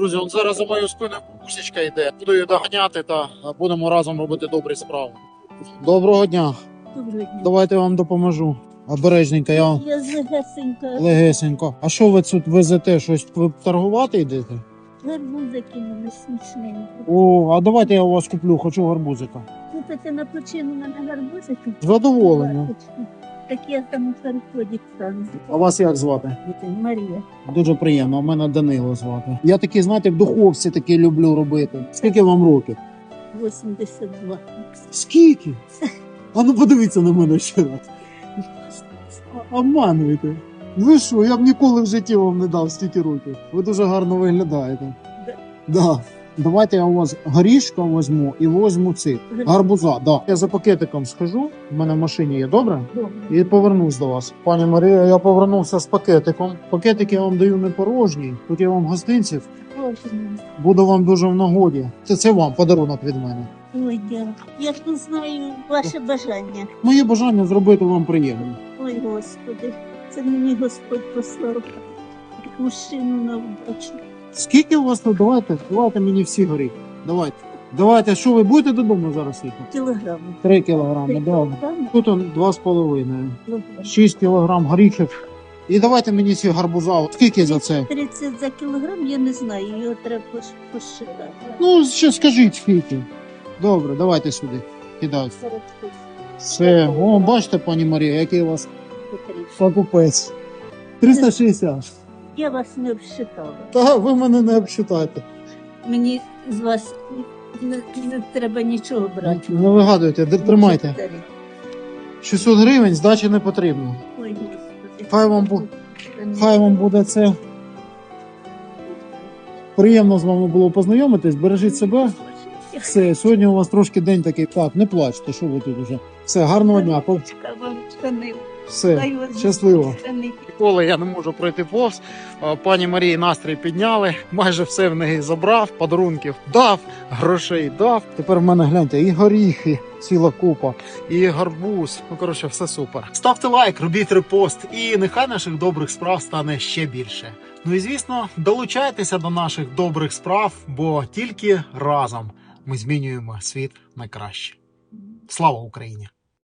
Друзі, он зараз за мою спину мусічка йде. Буду її доганяти та будемо разом робити добрі справи. Доброго дня. Доброго дня. Давайте я вам допоможу. Обережненько, я Я Легесенька легесенько. А що ви тут везете? Щось ви торгувати йдете? гарбузики мене смачненько. О, а давайте я у вас куплю, хочу гарбузика. Купите на почину мене гарбузики? З задоволенням. Я там у стану. А вас як звати? Марія. Дуже приємно, у мене Данило звати. Я такі, знаєте, в духовці такі люблю робити. Скільки вам років? 82. Скільки? А ну подивіться на мене ще раз. Обмануєте. Ви що, я б ніколи в житті вам не дав стільки років. Ви дуже гарно виглядаєте. Да. Да. Давайте я у вас горішка візьму і візьму ці. Гарбуза, да. Я за пакетиком схожу, в мене в машині є, добре? Добре. І повернусь до вас. Пані Марія, я повернувся з пакетиком. Пакетик я вам даю не порожній. Тут я вам гостинців. Буду вам дуже в нагоді. Це, це вам подарунок від мене. Ой, дякую. Я ж не знаю ваше бажання. Моє бажання зробити вам приємно. Ой, Господи, це мені Господь послав. Мужчину на вдачу. Скільки у вас тут? Давайте, давайте мені всі горіхи. Давайте. Давайте, що ви будете додому зараз їхати? Кілограми. Три кілограми, добре. Тут он два з половиною. Шість кілограм горіхів. І давайте мені ці гарбуза. Скільки за це? 30 за кілограм, я не знаю, його треба пош- Ну, ще скажіть скільки. Добре, давайте сюди. Кидайте. Все. О, бачите, пані Марія, який у вас покупець. 360. Я вас не обсчитала. Та ви мене не обсчитайте. Мені з вас не, не треба нічого брати. Не вигадуйте, д- тримайте. 600 гривень, здачі не потрібно. Ой, Господи. Хай вам бу- Хай вам буде це. Приємно з вами було познайомитись. Бережіть себе. Все, сьогодні у вас трошки день такий. Так, не плачте, що ви тут уже. Все, гарного дня. По- Вам штани. Все, щасливо. Ніколи я не можу пройти повз. Пані Марії настрій підняли. Майже все в неї забрав, подарунків дав, грошей дав. Тепер в мене гляньте, і горіхи, ціла купа, і гарбуз. Ну коротше, все супер. Ставте лайк, робіть репост, і нехай наших добрих справ стане ще більше. Ну і звісно, долучайтеся до наших добрих справ, бо тільки разом ми змінюємо світ на краще. Слава Україні!